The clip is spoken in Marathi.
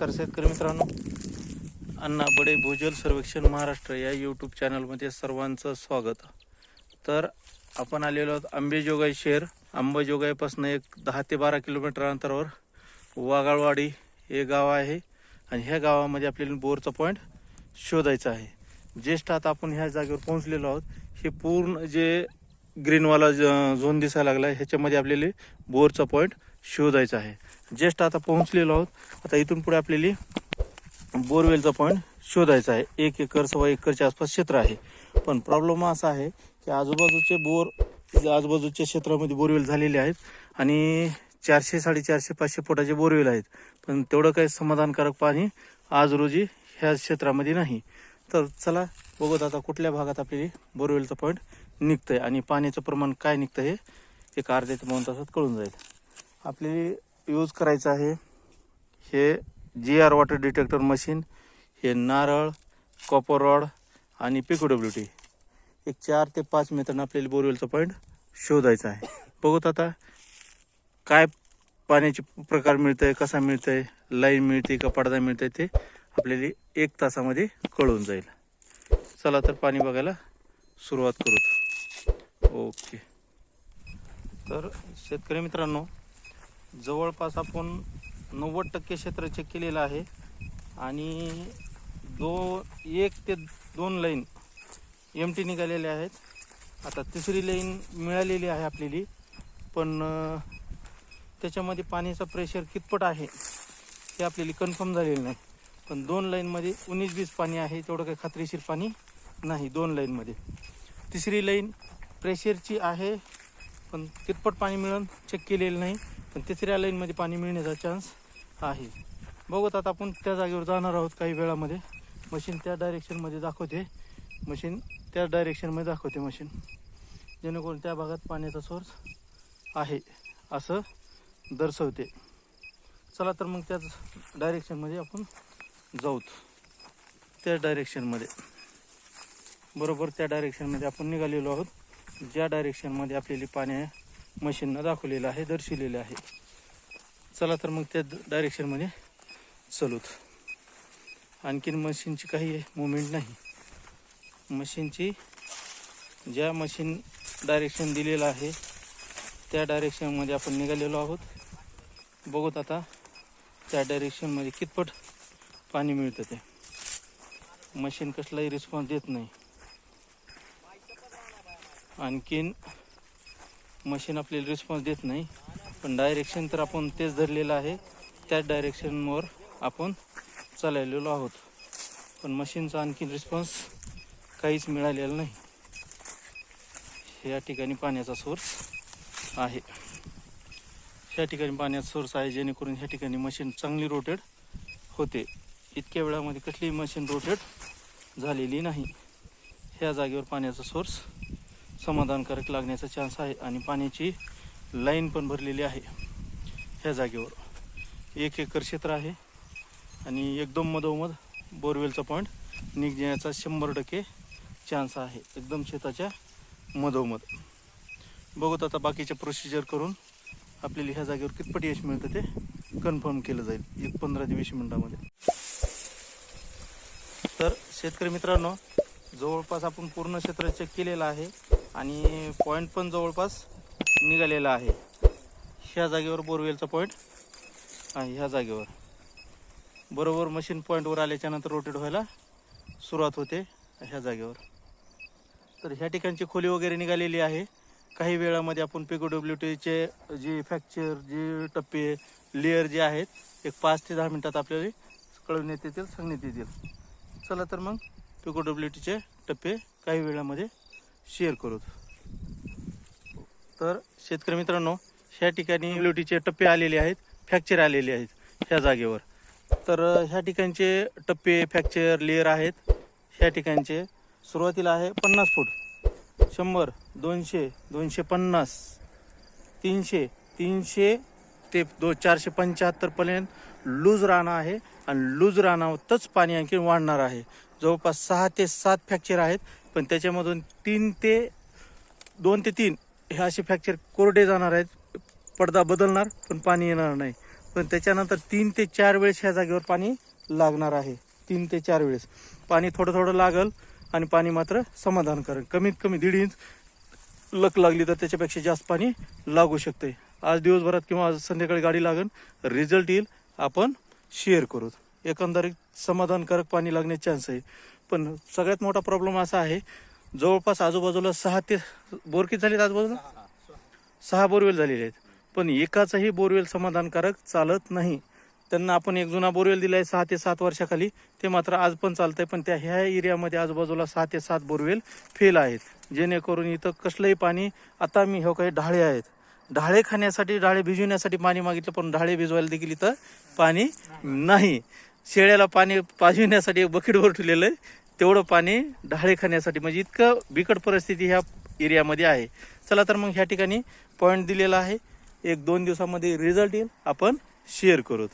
नमस्कार शेतकरी मित्रांनो. अण्णा बडे भूजल सर्वेक्षण महाराष्ट्र या यूट्यूब चॅनलमध्ये सर्वांचं स्वागत. तर आपण आलेलो आहोत आंबेजोगाई शहर. आंबेजोगाईपासून एक दहा ते बारा किलोमीटर अंतरावर वागाळवाडी हे गाव आहे आणि ह्या गावामध्ये आपल्याला बोरचा पॉईंट शोधायचा आहे. ज्येष्ठ आता आपण ह्या जागेवर पोहोचलेलो आहोत. हे पूर्ण जे ग्रीनवाला झोन दिसायला लागला आहे ह्याच्यामध्ये आपल्याला बोरचा पॉईंट शोधायचा आहे. जस्ट आता पोहोचलेलो आहोत. आता इथून पुढे आपल्याला बोरवेलचा पॉईंट शोधायचा आहे. एक एकर सव्वा एकरच्या आसपास क्षेत्र आहे. पण प्रॉब्लेम असा आहे की आजूबाजूचे बोर आजूबाजूच्या क्षेत्रामध्ये बोरवेल झालेले आहेत आणि चारशे साडेचारशे पाचशे फुटाचे बोरवेल आहेत. पण तेवढं काही समाधानकारक पाणी आज रोजी ह्या क्षेत्रामध्ये नाही. तर चला बघत आता कुठल्या भागात आपली बोरवेलचा पॉईंट निघतंय आणि पाण्याचं प्रमाण काय निघतं हे एक अर्ध्या ते दोन तासात कळून जाईल. आपल्याला यूज करायचं आहे. हे G R water detector machine हे नारळ कॉपर रॉड आणि पिको डब्ल्यू टी एक चार ते पाच मित्रांना आपल्याला बोरवेलचा पॉईंट शोधायचा आहे. बघूत आता काय पाण्याचे प्रकार मिळतंय कसा मिळतंय लाईन मिळते का पडदा मिळतंय ते आपल्याला एक तासामध्ये कळून जाईल. चला तर पाणी बघायला सुरुवात करू ओके. तर शेतकरी मित्रांनो जवळपास आपण नव्वद टक्के क्षेत्र चेक केलेलं आहे. आणि दो एक ते दोन लाईन एम टी निघालेल्या आहेत. आता तिसरी लाईन मिळालेली आहे आपल्याली. पण त्याच्यामध्ये पाण्याचा प्रेशर कितपट आहे हे आपल्याला कन्फर्म झालेलं नाही. पण दोन लाईनमध्ये उन्नीस बीस पाणी आहे तेवढं काही खात्रीशीर पाणी नाही दोन लाईनमध्ये तिसरी लाईन प्रेशरची आहे पण कितपट पाणी मिळून चेक केलेलं नाही. पण तिसऱ्या लाईनमध्ये पाणी मिळण्याचा चान्स आहे. बघत आता आपण त्या जागेवर जाणार आहोत काही वेळामध्ये. मशीन त्या डायरेक्शनमध्ये दाखवते. मशीन त्या डायरेक्शनमध्ये दाखवते मशीन जेणेकरून त्या भागात पाण्याचा सोर्स आहे असं दर्शवते. चला तर मग त्याच डायरेक्शनमध्ये आपण जाऊत. त्या डायरेक्शनमध्ये बरोबर त्या डायरेक्शनमध्ये आपण निघालेलो आहोत. ज्या डायरेक्शनमध्ये आपल्याला पाणी मशीननं दाखवलेलं आहे दर्शवलेलं आहे. चला तर मग त्या डायरेक्शनमध्ये चलूत. आणखीन मशीनची काही मुवमेंट नाही. मशीनची ज्या मशीन डायरेक्शन दिलेलं आहे त्या डायरेक्शनमध्ये आपण निघालेलो आहोत. बघूत आता त्या डायरेक्शनमध्ये कितपट पाणी मिळतं ते. मशीन कसलाही रिस्पॉन्स देत नाही. आणखीन मशीन आपल्याला रिस्पॉन्स देत नाही. पण डायरेक्शन तर आपण तेच धरलेलं आहे. त्याच डायरेक्शनवर आपण चाललेलो आहोत. पण मशीनचा आणखीन रिस्पॉन्स काहीच मिळालेला नाही. या ठिकाणी पाण्याचा सोर्स आहे. ह्या ठिकाणी पाण्याचा सोर्स आहे जेणेकरून ह्या ठिकाणी मशीन चांगली रोटेट होते. इतक्या वेळामध्ये कसलीही मशीन रोटेट झालेली नाही. ह्या जागेवर पाण्याचा सोर्स समाधानकारक लागण्याचा चान्स आहे आणि पाण्याची लाईन पण भरलेली आहे ह्या जागेवर. एक एकर क्षेत्र आहे आणि एकदम मधोमध बोरवेलचा पॉईंट निघण्याचा शंभर टक्के चान्स आहे. एकदम शेताच्या मधोमध. बघत आता बाकीच्या प्रोसिजर करून आपल्याला ह्या जागेवर कितपट यश मिळतं ते कन्फर्म केलं जाईल. एक पंधरा ते वीस मिनिटामध्ये. तर शेतकरी मित्रांनो जवळपास आपण पूर्ण क्षेत्र चेक केलेलं आहे. आणि पॉईंट पण जवळपास निघालेला आहे. ह्या जागेवर बोरवेलचा पॉईंट आहे ह्या जागेवर. बरोबर मशीन पॉईंटवर आल्याच्यानंतर रोटेट व्हायला सुरुवात होते ह्या जागेवर. तर ह्या ठिकाणची खोली वगैरे निघालेली आहे. काही वेळामध्ये आपण पिको डब्ल्यू टीचे जे फ्रॅक्चर जे टप्पे लेअर जे आहेत एक पाच ते दहा मिनटात आपल्याला कळवण्यात येतील सांगण्यात येतील. चला तर मग पिको डब्ल्यू टीचे टप्पे काही वेळामध्ये शेअर करू तर शेतकरी मित्रांनो ह्या ठिकाणी डब्ल्यू टप्पे आलेले आहेत फ्रॅक्चर आलेले आहेत ह्या जागेवर. तर ह्या ठिकाणचे टप्पे फ्रॅक्चर लेअर आहेत. ह्या ठिकाणचे सुरुवातीला आहे पन्नास फूट. शंभर दोनशे दोनशे पन्नास तीनशे तीनशे ते दो चारशे पंच्याहत्तरपर्यंत लूज राहणं आहे. आणि लूज राहणावरच पाणी आणखी वाढणार आहे. जवळपास सहा ते सात फ्रॅक्चर आहेत. पण त्याच्यामधून तीन ते दोन ते तीन हे असे फ्रॅक्चर कोरडे जाणार आहेत. पडदा बदलणार पण पाणी येणार नाही. पण त्याच्यानंतर तीन ते चार वेळेस ह्या जागेवर पाणी लागणार आहे. तीन ते चार वेळेस. पाणी थोडं थोडं लागल आणि पाणी मात्र समाधान करेल. कमीत कमी दीड इंच लक लागली तर त्याच्यापेक्षा जास्त पाणी लागू शकते. आज दिवसभरात किंवा आज संध्याकाळी गाडी लागेल रिझल्ट येईल. आपण शेअर करू. एकंदरीत समाधानकारक पाणी लागण्याचे चान्स आहे. पण सगळ्यात मोठा प्रॉब्लेम असा आहे जवळपास आजूबाजूला सहा ते बोर किती झालेत आजूबाजूला? सहा बोरवेल झालेले आहेत. पण एकाचाही बोरवेल समाधानकारक चालत नाही. त्यांना आपण एक जुना बोरवेल दिलाय सहा ते सात वर्षाखाली. ते मात्र आज पण चालतंय पण त्या ह्या एरियामध्ये आजूबाजूला सहा ते सात बोरवेल फेल आहेत. जेणेकरून इथं कसलंही पाणी आता मी हे काही ढाळे आहेत. ढाळे खाण्यासाठी ढाळे भिजवण्यासाठी पाणी मागितलं पण ढाळे भिजवायला देखील इथं पाणी नाही. शेळ्याला पाणी पाजविण्यासाठी एक बकेटवर ठेवलेलं आहे. तेवढं पाणी ढाळे खाण्यासाठी म्हणजे इतकं बिकट परिस्थिती ह्या एरियामध्ये आहे. चला तर मग ह्या ठिकाणी पॉईंट दिलेला आहे. एक दोन दिवसामध्ये रिझल्ट येईल. आपण शेअर करूत